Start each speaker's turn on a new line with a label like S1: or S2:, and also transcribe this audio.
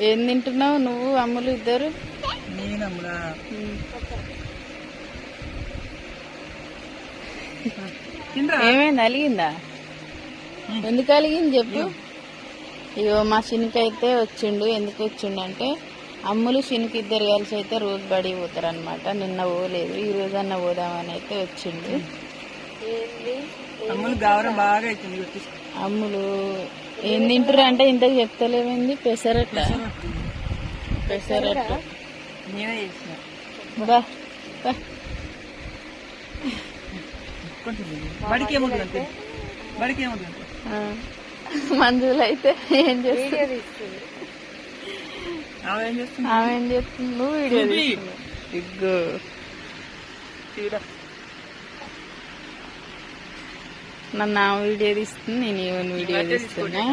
S1: ఏం తింటున్నావు నువ్వు అమ్ములు ఇద్దరు?
S2: నేనమ్ములా
S1: ఏమైంది అలిగిందా? ఎందుకు అలిగింది చెప్పు? ఇగో. మా శనికి అయితే వచ్చిండు. ఎందుకు వచ్చిండు అంటే అమ్ములు శనికి ఇద్దరు కలిసి అయితే రోజు బడి పోతారు అనమాట నిన్న పోలేదు ఈ రోజు అన్న పోదామని అయితే వచ్చిండు.
S2: అమ్ములు బాగా అవుతుంది
S1: ఏం తింటారు అంటే ఇంతకు చెప్తలేమైంది
S2: నేనే చేసిన.
S1: బా.
S2: బడికి ఏముంటుంది బడికి ఏముంటుంది
S1: ఆ. మంజులు అయితే ఏం చేస్తుంది
S2: ఆమె ఏం చేస్తుంది?
S1: ఆమె ఏం చేస్తుంది? నువ్వు వీడియో
S2: చూపి.
S1: తీస్తున్నావు. ఇగ్గో.
S2: తీరా.
S1: నన్ను వీడియో తీస్తుంది నేను ఈవెన్ వీడియో తీస్తున్నా.